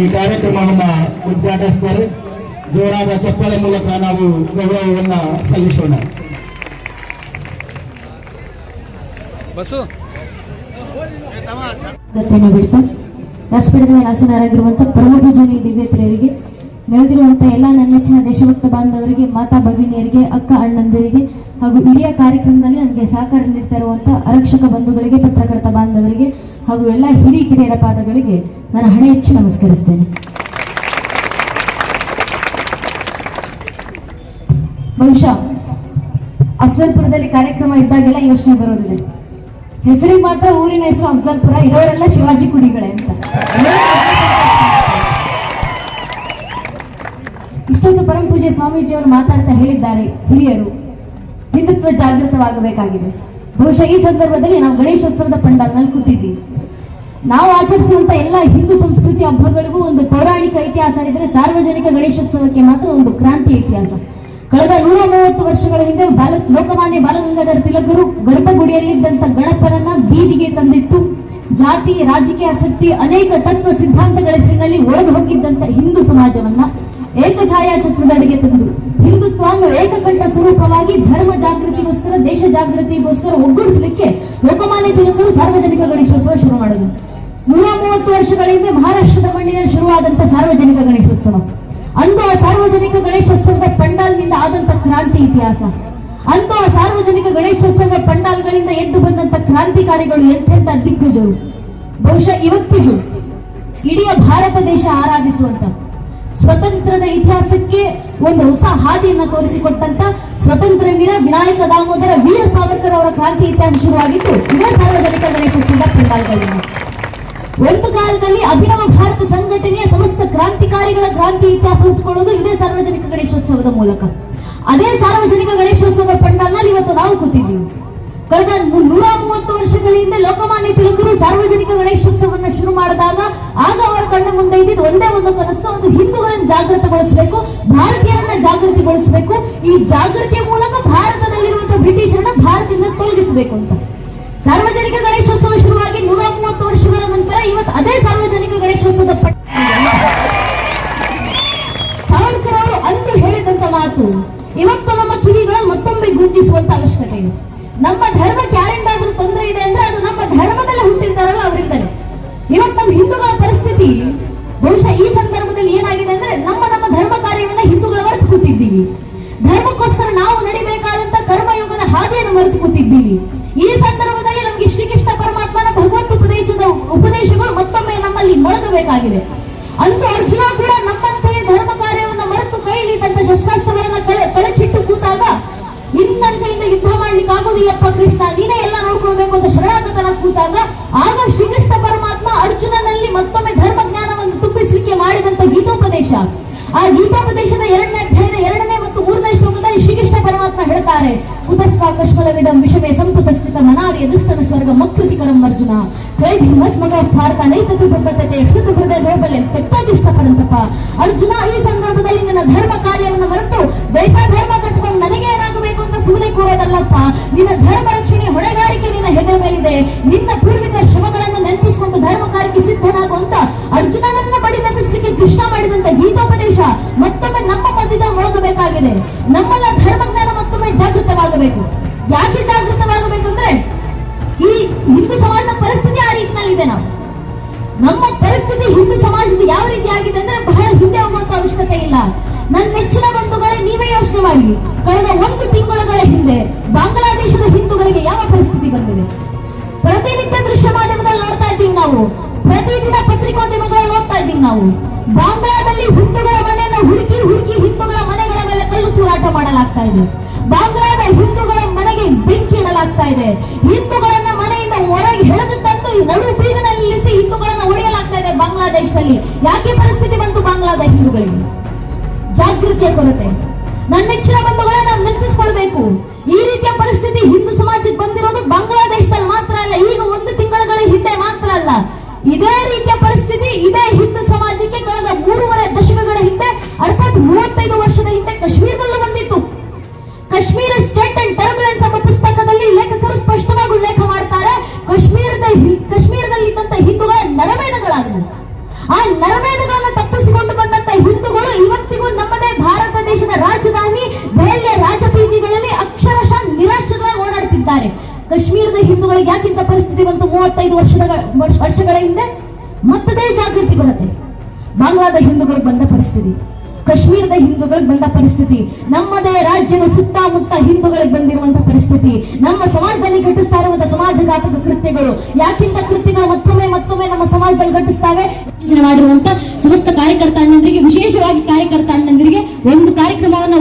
ಈ ಕಾರ್ಯಕ್ರಮವನ್ನ ಉದ್ಘಾಟಿಸ್ತಾರೆ. ಜೋರಾದ ಚಪ್ಪಳೆ ಮೂಲಕ ನಾವು ಗೌರವವನ್ನ ಸಲ್ಲಿಸೋಣ. ಬಸ್ಸು ಗತ್ತೆಯನ್ನು ಬಿಡ್ತಾ ರಾಷ್ಟ್ರಪೀಠದ ಮೇಲೆ ಆಸನರಾಗಿರುವಂಥ ಪರಮ ಪೂಜನೀಯ ದಿವ್ಯತ್ರಿಯರಿಗೆ ನೆರೆದಿರುವಂತಹ ಎಲ್ಲ ನನ್ನ ನೆಚ್ಚಿನ ದೇಶಭಕ್ತ ಬಾಂಧವರಿಗೆ ಮಾತಾ ಭಗಿನಿಯರಿಗೆ ಅಕ್ಕ ಅಣ್ಣಂದಿರಿಗೆ ಹಾಗೂ ಹಿರಿಯ ಕಾರ್ಯಕ್ರಮದಲ್ಲಿ ನನಗೆ ಸಹಕಾರ ನೀಡ್ತಾ ಇರುವಂಥ ಆರಕ್ಷಕ ಬಂಧುಗಳಿಗೆ, ಪತ್ರಕರ್ತ ಬಾಂಧವರಿಗೆ ಹಾಗೂ ಎಲ್ಲ ಹಿರಿಯ ಕಿರಿಯರ ಪಾದಗಳಿಗೆ ನಾನು ಹಣೆ ಹೆಚ್ಚು ನಮಸ್ಕರಿಸ್ತೇನೆ. ಬಹುಶಃ ಅಫ್ಜಲ್ಪುರದಲ್ಲಿ ಕಾರ್ಯಕ್ರಮ ಇದ್ದಾಗೆಲ್ಲ ಯೋಚನೆ ಬರೋದಿದೆ. ಹೆಸರಿಗೆ ಮಾತ್ರ ಊರಿನ ಹೆಸರು ಅಫ್ಜಲ್ಪುರ, ಇರೋರೆಲ್ಲ ಶಿವಾಜಿ ಕುಡಿಗಳೇ ಅಂತ. ಇಷ್ಟೊಂದು ಪರಂಪೂಜೆ ಸ್ವಾಮೀಜಿಯವರು ಮಾತಾಡ್ತಾ ಹೇಳಿದ್ದಾರೆ ಹಿರಿಯರು. ಹಿಂದುತ್ವ ಜಾಗೃತವಾಗಬೇಕಾಗಿದೆ. ಬಹುಶಃ ಈ ಸಂದರ್ಭದಲ್ಲಿ ನಾವು ಗಣೇಶೋತ್ಸವದ ಪಂಡಾಲ್ನಲ್ಲಿ ಕೂತಿದ್ದೀವಿ ನಾವು ಆಚರಿಸುವಂತ ಎಲ್ಲ ಹಿಂದೂ ಸಂಸ್ಕೃತಿ ಹಬ್ಬಗಳಿಗೂ ಒಂದು ಪೌರಾಣಿಕ ಇತಿಹಾಸ ಇದ್ರೆ ಸಾರ್ವಜನಿಕ ಗಣೇಶೋತ್ಸವಕ್ಕೆ ಮಾತ್ರ ಒಂದು ಕ್ರಾಂತಿ ಇತಿಹಾಸ. ಕಳೆದ ನೂರ ಮೂವತ್ತು ವರ್ಷಗಳ ಹಿಂದೆ ಬಾಲ, ಲೋಕಮಾನ್ಯ ಬಾಲಗಂಗಾಧರ ತಿಲಕರು ಗರ್ಭಗುಡಿಯಲ್ಲಿದ್ದಂತ ಗಣಪನನ್ನ ಬೀದಿಗೆ ತಂದಿಟ್ಟು ಜಾತಿ, ರಾಜಕೀಯ ಆಸಕ್ತಿ ಅನೇಕ ತತ್ವ ಸಿದ್ಧಾಂತಗಳ ಹೆಸರಿನಲ್ಲಿ ಒಡೆದು ಹೋಗಿದ್ದಂತ ಹಿಂದೂ ಸಮಾಜವನ್ನ ಏಕಛಾಯಾಚಿತ್ರದಡಿಗೆ ತಂದು ಹಿಂದುತ್ವವನ್ನು ಏಕಕಂಠ ಸ್ವರೂಪವಾಗಿ ಧರ್ಮ ಜಾಗೃತಿಗೋಸ್ಕರ, ದೇಶ ಜಾಗೃತಿಗೋಸ್ಕರ ಒಗ್ಗೂಡಿಸಲಿಕ್ಕೆ ಲೋಕಮಾನ್ಯ ತಿಲಕರು ಸಾರ್ವಜನಿಕ ಗಣೇಶೋತ್ಸವ ಶುರು ಮಾಡಿದರು. ನೂರ ಮೂವತ್ತು ವರ್ಷಗಳ ಹಿಂದೆ ಮಹಾರಾಷ್ಟ್ರದ ಮಣ್ಣಿನಲ್ಲಿ ಶುರುವಾದಂತಹ ಸಾರ್ವಜನಿಕ ಗಣೇಶೋತ್ಸವ. ಅಂದು ಆ ಸಾರ್ವಜನಿಕ ಗಣೇಶೋತ್ಸವದ ಪಂಡಾಲ್ನಿಂದ ಆದಂತ ಕ್ರಾಂತಿ ಇತಿಹಾಸ. ಅಂದು ಆ ಸಾರ್ವಜನಿಕ ಗಣೇಶೋತ್ಸವದ ಪಂಡಾಲ್ಗಳಿಂದ ಎದ್ದು ಬಂದಂತ ಕ್ರಾಂತಿಕಾರಿಗಳು ಎಂತೆಂತ ದಿಗ್ಗಜರು. ಬಹುಶಃ ಇವತ್ತಿಗೂ ಇಡೀ ಭಾರತ ದೇಶ ಆರಾಧಿಸುವಂತ ಸ್ವತಂತ್ರದ ಇತಿಹಾಸಕ್ಕೆ ಒಂದು ಹೊಸ ಹಾದಿಯನ್ನು ತೋರಿಸಿಕೊಟ್ಟಂತ ಸ್ವತಂತ್ರ ವೀರ ವಿನಾಯಕ ದಾಮೋದರ ವೀರ ಸಾವರ್ಕರ್ ಅವರ ಕ್ರಾಂತಿ ಇತಿಹಾಸ ಶುರುವಾಗಿದ್ದು, ಇದೇ ಸಾರ್ವಜನಿಕ ಗಣೇಶೋತ್ಸವದ ಪಂಡಾಲ್ಗಳಿಂದ ಒಂದು ಕಾಲದಲ್ಲಿ ಅಭಿನವ ಭಾರತ ಸಂಘಟನೆಯ ಸಮಸ್ತ ಕ್ರಾಂತಿಕಾರಿಗಳ ಕ್ರಾಂತಿ ಇತಿಹಾಸ ಉಟ್ಕೊಳ್ಳೋದು ಇದೇ ಸಾರ್ವಜನಿಕ ಗಣೇಶೋತ್ಸವದ ಮೂಲಕ. ಅದೇ ಸಾರ್ವಜನಿಕ ಗಣೇಶೋತ್ಸವದ ಪಂಡಾಲ್ನಲ್ಲಿ ಇವತ್ತು ನಾವು ಕೂತಿದ್ದೀವಿ. ಕಳೆದ ನೂರ ಮೂವತ್ತು ವರ್ಷಗಳ ಹಿಂದೆ ಲೋಕಮಾನ್ಯ ತಿಲಕರು ಸಾರ್ವಜನಿಕ ಗಣೇಶೋತ್ಸವವನ್ನು ಶುರು ಮಾಡಿದಾಗ, ಆಗ ಅವರ ಕಣ್ಣ ಮುಂದೆ ಇದ್ದಿದ್ದು ಒಂದೇ ಒಂದು ಕನಸು, ಅದು ಹಿಂದೂಗಳನ್ನು ಜಾಗೃತಗೊಳಿಸಬೇಕು, ಭಾರತೀಯರನ್ನ ಜಾಗೃತಿಗೊಳಿಸಬೇಕು. ಈ ಜಾಗೃತಿಯ ಮೂಲಕ ಭಾರತದಲ್ಲಿರುವಂತಹ ಬ್ರಿಟಿಷರನ್ನ ಭಾರತದಿಂದ ತೊಲಗಿಸಬೇಕು ಅಂತ. ಸಾರ್ವಜನಿಕ ಗಣೇಶೋತ್ಸವ ಶುರುವಾಗಿ ನೂರ ಮೂವತ್ತು ವರ್ಷಗಳ ನಂತರ ಇವತ್ತು ಅದೇ ಸಾರ್ವಜನಿಕ ಗಣೇಶೋತ್ಸವದ ಪಟ್ಟ. ಸಾವರ್ಕರ್ ಅವರು ಅಂದು ಹೇಳಿದಂತ ಮಾತು, ಇವತ್ತು ನಮ್ಮ ಕಿವಿಗಳ ಮತ್ತೊಮ್ಮೆ ಗುಂಜಿಸುವಂತ ಅವಶ್ಯಕತೆ ಇದೆ. ನಮ್ಮ ಧರ್ಮಕ್ಕೆ ಯಾರಿಂದಾದ್ರೂ ತೊಂದರೆ ಇದೆ ಅಂದ್ರೆ ಅದು ನಮ್ಮ ಧರ್ಮದಲ್ಲಿ ಹುಟ್ಟಿರ್ತಾರಲ್ಲ ಅವರಿಂದಲೇ. ಇವತ್ತು ನಮ್ಮ ಹಿಂದೂಗಳ ಪರಿಸ್ಥಿತಿ, ಬಹುಶಃ ಈ ಸಂದರ್ಭದಲ್ಲಿ ಏನಾಗಿದೆ ಅಂದ್ರೆ ನಮ್ಮ ನಮ್ಮ ಧರ್ಮ ಕಾರ್ಯವನ್ನ ಹಿಂದೂಗಳ ಮರೆತು ಕೂತಿದ್ದೀವಿ ಧರ್ಮಕ್ಕೋಸ್ಕರ ನಾವು ನಡಿಬೇಕಾದಂತ ಕರ್ಮಯೋಗದ ಹಾದಿಯನ್ನು ಮರೆತು ಕೂತಿದ್ದೀವಿ ಈ ಸಂದರ್ಭದಲ್ಲಿ ನಮಗೆ ಶ್ರೀಕೃಷ್ಣ ಪರಮಾತ್ಮನ ಭಗವಂತ ಉಪದೇಶದ ಉಪದೇಶಗಳು ಮತ್ತೊಮ್ಮೆ ನಮ್ಮಲ್ಲಿ ಮೊಳಗಬೇಕಾಗಿದೆ. ಅಂದು ಅರ್ಜುನ ಕೂಡ ನಮ್ಮಂತೆಯೇ ಮನಾರ್ಯ ಸ್ವರ್ಗ ಅರ್ಜುನ. ಅರ್ಜುನ ಈ ಸಂದರ್ಭದಲ್ಲಿ ನಿನ್ನ ಧರ್ಮ ಕಾರ್ಯವನ್ನು ಮರೆತು ದೇಶ ಧರ್ಮ ಕಟ್ಟಿಕೊಂಡು ಜಾಗೃತವಾಗಬೇಕು ಅಂದ್ರೆ ಈ ಹಿಂದೂ ಸಮಾಜದ ಪರಿಸ್ಥಿತಿ ಆ ರೀತಿನಲ್ಲಿದೆ ನಾವು. ನಮ್ಮ ಪರಿಸ್ಥಿತಿ ಹಿಂದೂ ಸಮಾಜದ ಯಾವ ರೀತಿ ಆಗಿದೆ ಅಂದ್ರೆ ಬಹಳ ಹಿಂದೆ ಹೋಗುವಂತ ಅವಶ್ಯಕತೆ ಇಲ್ಲ. ನನ್ನ ನೆಚ್ಚಿನ ಬಂಧುಗಳೇ ನೀವೇ ಯೋಚನೆ ಮಾಡಿ. ಕಳೆದ ಒಂದು ತಿಂಗಳುಗಳ ಹಿಂದೆ ಬಾಂಗ್ಲಾದೇಶದ ಹಿಂದೂಗಳಿಗೆ ಯಾವ ಪರಿಸ್ಥಿತಿ ಬಂದಿದೆ? ಪ್ರತಿನಿತ್ಯ ದೃಶ್ಯ ಮಾಧ್ಯಮದಲ್ಲಿ ನೋಡ್ತಾ ಇದ್ದೀವಿ ನಾವು. ಪ್ರತಿದಿನ ಪತ್ರಿಕೋದ್ಯಮಗಳಲ್ಲಿ ನೋಡ್ತಾ ಇದ್ದೀವಿ ನಾವು. ಬಾಂಗ್ಲಾದಲ್ಲಿ ಹಿಂದೂಗಳ ಮನೆಯನ್ನು ಹುಡುಕಿ ಹುಡುಕಿ ಹಿಂದೂಗಳ ಮನೆಗಳ ಮೇಲೆ ಕಲ್ಲು ತೂರಾಟ ಮಾಡಲಾಗ್ತಾ ಇದೆ. ಬಾಂಗ್ಲಾದ ಇದೆ. ಹಿಂದೂಗಳನ್ನ ಮನೆಯಿಂದ ಹೊರಗೆ ಎಳೆದು ತಂದು ಈ ನಡು ಬೀದಿನಲ್ಲಿ ನಿಲ್ಲಿಸಿ ಹಿಂದೂಗಳನ್ನ ಒಡೆಯಲಾಗ್ತಾ ಇದೆ ಬಾಂಗ್ಲಾದೇಶದಲ್ಲಿ. ಯಾಕೆ ಪರಿಸ್ಥಿತಿ ಬಂತು ಬಾಂಗ್ಲಾದೇಶ ಹಿಂದೂಗಳಿಗೆ? ಜಾಗೃತಿಯ ಕೊರತೆ. ನನ್ನ ನೆಚ್ಚಿನ ಬಂಧುಗಳನ್ನ ನಾವು ನೆನಪಿಸ್ಕೊಳ್ಬೇಕು. ಈ ರೀತಿಯ ಪರಿಸ್ಥಿತಿ ಹಿಂದೂ ಸಮಾಜಕ್ಕೆ ಬಂದಿರೋದು ಬಾಂಗ್ಲಾದೇಶದಲ್ಲಿ ಮಾತ್ರ ಅಲ್ಲ, ಈಗ ಒಂದು ತಿಂಗಳ ಹಿಂದೆ ಮಾತ್ರ ಅಲ್ಲ. ಇದೇ ರೀತಿಯ ಪರಿಸ್ಥಿತಿ ಇದೇ ಹಿಂದೂ ಸಮಾಜಕ್ಕೆ ಕಳೆದ ಮೂರುವರೆ ದಶಕಗಳ ಹಿಂದೆ, ಅರ್ಥಾತ್ ಮೂವತ್ತೈದು ವರ್ಷದ ಹಿಂದೆ ಕಾಶ್ಮೀರದಲ್ಲೂ ಬಂದಿತ್ತು. ಕಾಶ್ಮೀರ ಸ್ಟೇಟ್ ಹಿಂದೂಗಳಿಗೆ ಯಾಕಿಂತ ಪರಿಸ್ಥಿತಿ ಬಂತು? ಮೂವತ್ತೈದು ವರ್ಷದ ವರ್ಷಗಳ ಹಿಂದೆ? ಮತ್ತದೇ ಜಾಗೃತಿ ಬರುತ್ತೆ. ಬಾಂಗ್ಲಾದ ಹಿಂದೂಗಳಿಗೆ ಬಂದ ಪರಿಸ್ಥಿತಿ, ಕಾಶ್ಮೀರದ ಹಿಂದೂಗಳಿಗೆ ಬಂದ ಪರಿಸ್ಥಿತಿ, ನಮ್ಮದೇ ರಾಜ್ಯದ ಸುತ್ತಮುತ್ತ ಹಿಂದೂಗಳಿಗೆ ಬಂದಿರುವಂತಹ ಪರಿಸ್ಥಿತಿ, ನಮ್ಮ ಸಮಾಜದಲ್ಲಿ ಘಟಿಸ್ತಾ ಇರುವಂತಹ ಸಮಾಜಘಾತಕ ಕೃತ್ಯಗಳು, ಯಾಕಿಂತ ಕೃತ್ಯಗಳು ಮತ್ತೊಮ್ಮೆ ಮತ್ತೊಮ್ಮೆ ನಮ್ಮ ಸಮಾಜದಲ್ಲಿ ಘಟಿಸ್ತಾವೆ? ಮಾಡಿರುವಂತ ಸಮಸ್ತ ಕಾರ್ಯಕರ್ತ ಅಣ್ಣಂದರಿಗೆ, ವಿಶೇಷವಾಗಿ ಕಾರ್ಯಕರ್ತ ಅಣ್ಣಂದರಿಗೆ ಒಂದು ಕಾರ್ಯಕ್ರಮವನ್ನ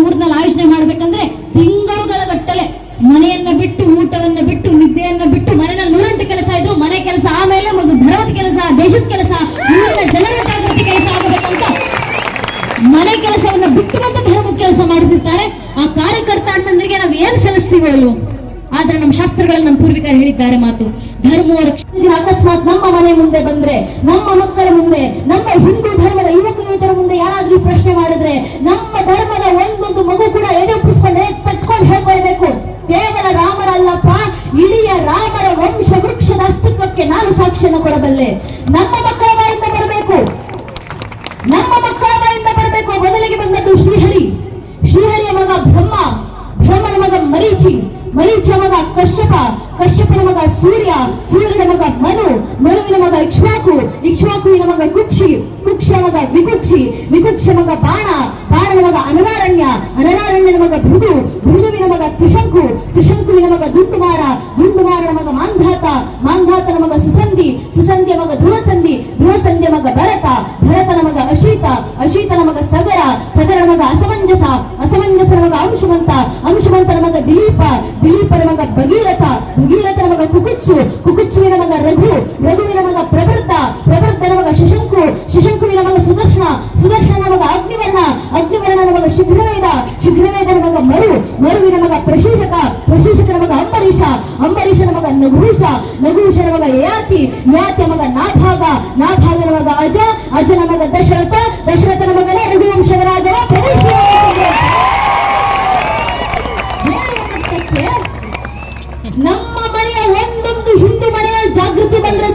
ಪೂರ್ವಿಕರು ಹೇಳಿದ್ದಾರೆ ಮಾತು. ಧರ್ಮ ಅಕಸ್ಮಾತ್ ನಮ್ಮ ಮನೆ ಮುಂದೆ ಬಂದ್ರೆ, ನಮ್ಮ ಮಕ್ಕಳ ಮುಂದೆ, ನಮ್ಮ ಹಿಂದೂ ಧರ್ಮದ ಯುವಕ ಯುವತರ ಮುಂದೆ ಯಾರಾದ್ರೂ ಪ್ರಶ್ನೆ ಮಾಡಿದ್ರೆ, ನಮ್ಮ ಧರ್ಮದ ಒಂದೊಂದು ಮಗು ಕೂಡ ಎದೆ ಒಪ್ಪಿಸ್ಕೊಂಡೆ ತಟ್ಕೊಂಡು ಹೇಳ್ಕೊಳ್ಬೇಕು. ಕೇವಲ ರಾಮರಲ್ಲಪ್ಪ ಇಡೀ ರಾಮರ ವಂಶ ವೃಕ್ಷದ ಅಸ್ತಿತ್ವಕ್ಕೆ ನಾನು ಸಾಕ್ಷಿಯನ್ನು ಕೊಡಬಲ್ಲೆ. ನಮ್ಮ ಮಕ್ಕಳ ಬಾಯಿಂದ ಬರಬೇಕು. ನಮ್ಮ ಮಕ್ಕಳ ಬಾಯಿಂದ ಬರಬೇಕು. ಮೊದಲಿಗೆ ಬಂದದ್ದು ಶ್ರೀಹರಿ. ಶ್ರೀಹರಿಯ ಮಗ ಬ್ರಹ್ಮ. ಬ್ರಹ್ಮನ ಮಗ ಮರೀಚಿ. ಮರೀಚಿಯ ಮಗ ಕಶ್ಯಪ, ಕಶ್ಯಪನ ಮಗ ಸೂರ್ಯ, ಸೂರ್ಯನ ಮಗ ಮನು, ಮನುವಿನ ಮಗ ಇಕ್ಷ್ವಾಕು, ಇಕ್ಷ್ವಾಕುವಿನ ಮಗ ಕುಕ್ಷಿ, ಕುಕ್ಷ ಮಗ ವಿಕುಕ್ಷಿ, ವಿಕುಕ್ಷ ಮಗ ಬಾಣ, ಬಾಣನ ಮಗ ಅನರಾರಣ್ಯ ಅನರಾರಣ್ಯನ ಮಗ ಭೃದು ಭೃದುವಿನ ಮಗ ತ್ರಿಶಂಕು, ತ್ರಿಶಂಕುವಿನ ಮಗ ದುಂಡುಮಾರ, ದುಂಡುಮಾರನ ಮಗ ಮಾಂಧಾತ, ಮಾಂಧಾತನ ಮಗ ಸುಸಂಧಿ, ಸುಸಂಧಿಯ ಮಗ ಧ್ರುವಸಂಧಿ, ಧ್ರುವಸಂಧಿಯ ಮಗ ಭರತ, ಭರತನ ಮಗ ಅಶೀತ, ಅಶೀತನ ಮಗ ಸಗರ, ಸಗರನ ಮಗ ಅಸಮಂಜಸ, ಅಸಮಂಜಸನ ಮಗ ಅಂಶುಮಂತ, ಅಂಶುಮಂತನ ಮಗ ದಿಲೀಪ ಭಗೀರಥ, ಭಗೀರಥನ ಮಗ ಕುಕುಚ್ಚು, ಕುಕುಚ್ಚುವಿನ ಮಗ ರಘು, ರಘುವಿನ ಮಗ ಪ್ರವೃದ್ಧ ಪ್ರವೃದ್ಧನ ಮಗ ಶಶಂಕು, ಶಶಂಕುವಿನ ಮಗ ಸುದರ್ಶನ ಸುದರ್ಶನ ಮಗ ಅಗ್ನಿವರ್ಣ, ಅಗ್ನಿವರ್ಣನ ಮಗ ಶೀಘ್ರವೇದ, ಶೀಘ್ರವೇದನ ಮಗ ಮರು, ಮರುವಿನ ಮಗ ಪ್ರಶೀಷಕ ಪ್ರಶೀಷಕನ ಮಗ ಅಂಬರೀಷ, ಅಂಬರೀಷನ ಮಗ ನಘೂಷ ನಘೂಷನ ಮಗ ಯಾತಿ ಯಾತಿ ಮಗ ನಾಭಾಗ, ನಾಭಾಗನ ಮಗ ಅಜ, ಅಜನ ಮಗ ದಶರಥ, ದಶರಥನ ಮಗನೇ ರಘುವಂಶದ ರಾಜವ ಪ್ರವೇಶ ಒಂದೊಂದು ಹಿಂದೂ ಮನೆಯಲ್ಲಿ ಜಾಗೃತಿ ಬಂದ್ರೆ